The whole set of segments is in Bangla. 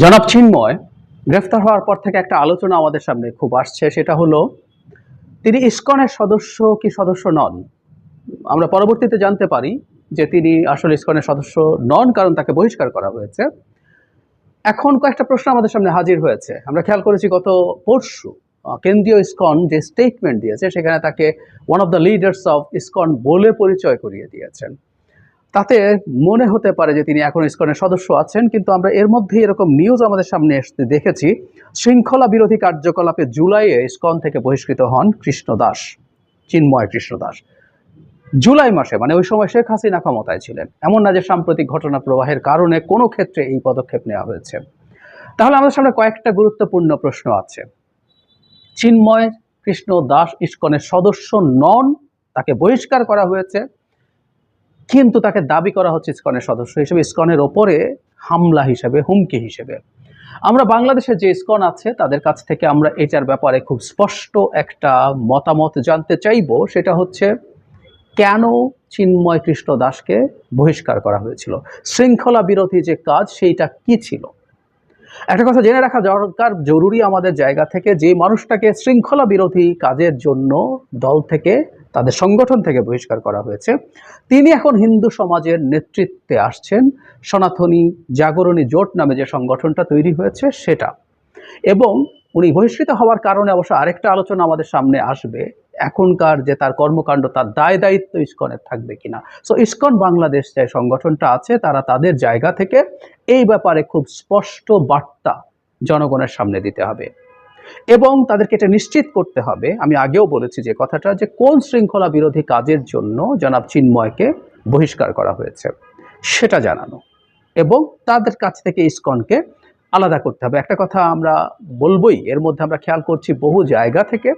জনাব চিন্ময়, গ্রেফতার হওয়ার পর থেকে একটা আলোচনা আমাদের সামনে খুব আসছে, সেটা হলো, তিনি ইস্কনের সদস্য কি সদস্য নন? আমরা পরবর্তীতে জানতে পারি যে তিনি আসলে ইস্কনের সদস্য নন, কারণ তাকে বহিষ্কার করা হয়েছে। এখন কয়েকটা প্রশ্ন আমাদের সামনে হাজির হয়েছে। আমরা খেয়াল করেছি গত পরশু কেন্দ্রীয় ইস্কন যে স্টেটমেন্ট দিয়েছে, সেখানে তাকে one of the leaders of ISKCON বলে পরিচয় করিয়ে দিয়েছেন। তাতে মনে হতে পারে যে তিনি এখন ইস্কনের সদস্য আছেন, কিন্তু আমরা এর মধ্যে এরকম নিউজ আমাদের সামনে এসতে দেখেছি। শৃঙ্খলা বিরোধী কার্যকলাপে জুলাইয়ে ইস্কন থেকে বহিষ্কৃত হন কৃষ্ণ দাস, চিন্ময় কৃষ্ণ দাস। জুলাই মাসে মানে ওই সময় শেখ হাসিনা ক্ষমতায় ছিলেন। এমন না যে সাম্প্রতিক ঘটনা প্রবাহের কারণে কোনো ক্ষেত্রে এই পদক্ষেপ নেওয়া হয়েছে। তাহলে আমাদের সামনে কয়েকটা গুরুত্বপূর্ণ প্রশ্ন আছে। চিন্ময় কৃষ্ণ দাস ইস্কনের সদস্য নন, তাকে বহিষ্কার করা হয়েছে। কিন্তু তাকে দাবি করা হচ্ছে ইস্কনের সদস্য হিসেবে, ইস্কনের ওপরে হামলা হিসেবে, হুমকি হিসেবে। আমরা বাংলাদেশে যে ইস্কন আছে, তাদের কাছ থেকে আমরা এটার ব্যাপারে খুব স্পষ্ট একটা মতামত জানতে চাইব। সেটা হচ্ছে, কেন চিন্ময় কৃষ্ণ দাসকে বহিষ্কার করা হয়েছিল? শৃঙ্খলা বিরোধী যে কাজ, সেইটা কি ছিল? একটা কথা জেনে রাখা দরকার, জরুরি আমাদের জায়গা থেকে যে মানুষটাকে শৃঙ্খলা বিরোধী কাজের জন্য দল থেকে তাদের সংগঠন থেকে বহিষ্কার করা হয়েছে। তিনি এখন হিন্দু সমাজের নেতৃত্বে আসছেন। সনাতনী জাগরণী জোট নামে যে সংগঠনটা তৈরি হয়েছে, সেটা। এবং উনি বহিষ্কৃত হওয়ার কারণে অবশ্য আরেকটা আলোচনা আমাদের সামনে আসবে। এখনকার যে তার কর্মকাণ্ড, তার দায় দায়িত্ব ইস্কনের থাকবে কিনা। সো ইস্কন বাংলাদেশ যে সংগঠনটা আছে, তারা তাদের জায়গা থেকে এই ব্যাপারে খুব স্পষ্ট বার্তা জনগণের সামনে দিতে হবে। এবং তাদেরকে এটা নিশ্চিত করতে হবে। আমি আগেও বলেছি যে কথাটা যে কোন শৃঙ্খলা বিরোধী কাজের জন্য জনাব চিন্ময়কে বহিষ্কার করা হয়েছে, সেটা জানানো এবং তাদের কাছ থেকে ইসকনকে আলাদা করতে হবে। একটা কথা আমরা বলবই, এর মধ্যে আমরা খেয়াল করছি বহু জায়গা থেকে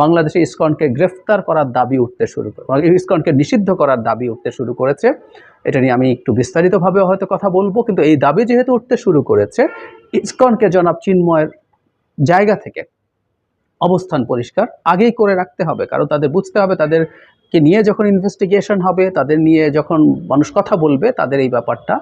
বাংলাদেশে ইসকনকে গ্রেফতার করার দাবি উঠতে শুরু করে, ইসকনকে নিষিদ্ধ করার দাবি উঠতে শুরু করেছে। এটা নিয়ে আমি একটু বিস্তারিতভাবে হয়তো কথা বলব, কিন্তু এই দাবি যেহেতু উঠতে শুরু করেছে, ইসকনকে জনাব চিন্ময়ের জায়গা থেকে অবস্থান পরিষ্কার আগেই করে রাখতে হবে। কারণ তাদের বুঝতে হবে, তাদেরকে নিয়ে যখন ইনভেস্টিগেশন হবে, তাদের নিয়ে যখন মানুষ কথা বলবে, তাদের এই ব্যাপারটা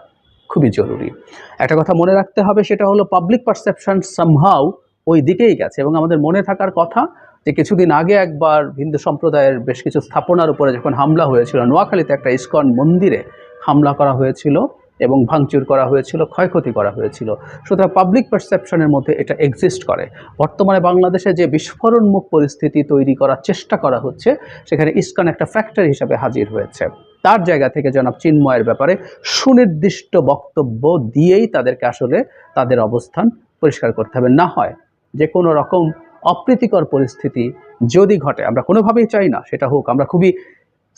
খুবই জরুরি। একটা কথা মনে রাখতে হবে, সেটা হলো পাবলিক পারসেপশন সামহাও ওই দিকেই গেছে এবং আমাদের মনে থাকার কথা যে কিছুদিন আগে একবার হিন্দু সম্প্রদায়ের বেশ কিছু স্থাপনার উপরে যখন হামলা হয়েছিল, নোয়াখালীতে একটা ইস্কন মন্দিরে হামলা করা হয়েছিল। এবং ভাঙচুর করা হয়েছিল, ক্ষয়ক্ষতি করা হয়েছিল। সুতরাং পাবলিক পারসেপশনের মধ্যে এটা এক্সিস্ট করে। বর্তমানে বাংলাদেশে যে বিস্ফোরণমুখ পরিস্থিতি তৈরি করার চেষ্টা করা হচ্ছে, সেখানে ইস্কন একটা ফ্যাক্টর হিসাবে হাজির হয়েছে। তার জায়গা থেকে জনাব চিন্ময়ের ব্যাপারে সুনির্দিষ্ট বক্তব্য দিয়েই তাদেরকে আসলে তাদের অবস্থান পরিষ্কার করতে হবে। না হয় যে কোনো রকম অপ্রীতিকর পরিস্থিতি যদি ঘটে, আমরা কোনোভাবেই চাই না, সেটা হোক। আমরা খুবই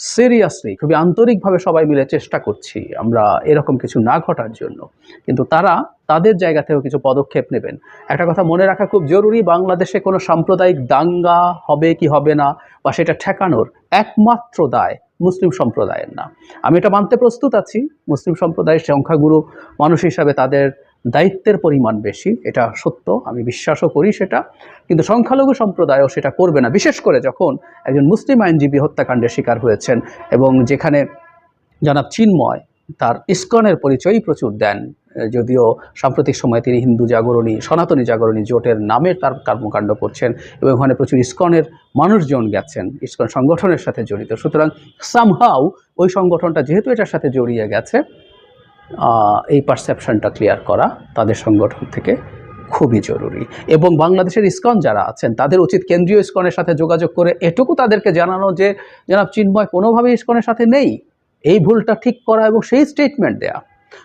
সিরিয়াসলি খুবই আন্তরিকভাবে সবাই মিলে চেষ্টা করছি আমরা এরকম কিছু না ঘটার জন্য। কিন্তু তারা তাদের জায়গা থেকেও কিছু পদক্ষেপ নেবেন। একটা কথা মনে রাখা খুব জরুরি, বাংলাদেশে কোনো সাম্প্রদায়িক দাঙ্গা হবে কি হবে না বা সেটা ঠেকানোর একমাত্র দায় মুসলিম সম্প্রদায়ের না। আমি এটা মানতে প্রস্তুত আছি, মুসলিম সম্প্রদায়ের সংখ্যাগুরু মানুষ হিসাবে তাদের দায়িত্বের পরিমাণ বেশি, এটা সত্য, আমি বিশ্বাসও করি সেটা, কিন্তু সংখ্যালঘু সম্প্রদায়ও সেটা করবে না। বিশেষ করে যখন একজন মুসলিম আইনজীবী হত্যাকাণ্ডের শিকার হয়েছেন এবং যেখানে জনাব চিন্ময় তার ইস্কনের পরিচয়ই প্রচুর দেন, যদিও সাম্প্রতিক সময়ে তিনি হিন্দু জাগরণী, সনাতনী জাগরণী জোটের নামে তার কর্মকাণ্ড করছেন এবং ওখানে প্রচুর ইস্কনের মানুষজন গেছেন, ইস্কন সংগঠনের সাথে জড়িত। সুতরাং সামহাও ওই সংগঠনটা যেহেতু এটার সাথে জড়িয়ে গেছে এই পারসেপশনটা ক্লিয়ার করা তাদের সংগঠন থেকে খুবই জরুরি। এবং বাংলাদেশের ইস্কন যারা আছেন, তাদের উচিত কেন্দ্রীয় ইস্কনের সাথে যোগাযোগ করে এটুকু তাদেরকে জানানো যে, জনাব চিন্ময় কোনোভাবেই ইস্কনের সাথে নেই। এই ভুলটা ঠিক করা এবং সেই স্টেটমেন্ট দেয়া।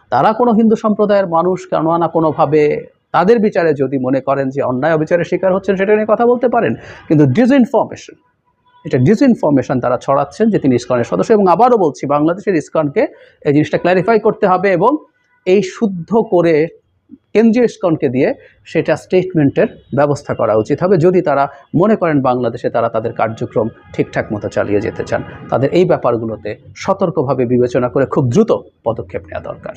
তারা কোনো হিন্দু সম্প্রদায়ের মানুষ কেন না কোনোভাবে তাদের বিচারে যদি মনে করেন যে অন্যায় অবিচারের শিকার হচ্ছেন, সেটা নিয়ে কথা বলতে পারেন। কিন্তু ডিসইনফরমেশন এটা ডিসইনফরমেশন তারা ছড়াচ্ছেন যে তিনি ইস্কনের সদস্য এবং আবারও বলছি, বাংলাদেশের ইস্কনকে এই জিনিসটা ক্ল্যারিফাই করতে হবে এবং এই শুদ্ধ করে কেন্দ্রীয় ইস্কনকে দিয়ে সেটা স্টেটমেন্টের ব্যবস্থা করা উচিত হবে। যদি তারা মনে করেন বাংলাদেশে তারা তাদের কার্যক্রম ঠিকঠাক মতো চালিয়ে যেতে চান, তাদের এই ব্যাপারগুলোতে সতর্কভাবে বিবেচনা করে খুব দ্রুত পদক্ষেপ নেওয়া দরকার।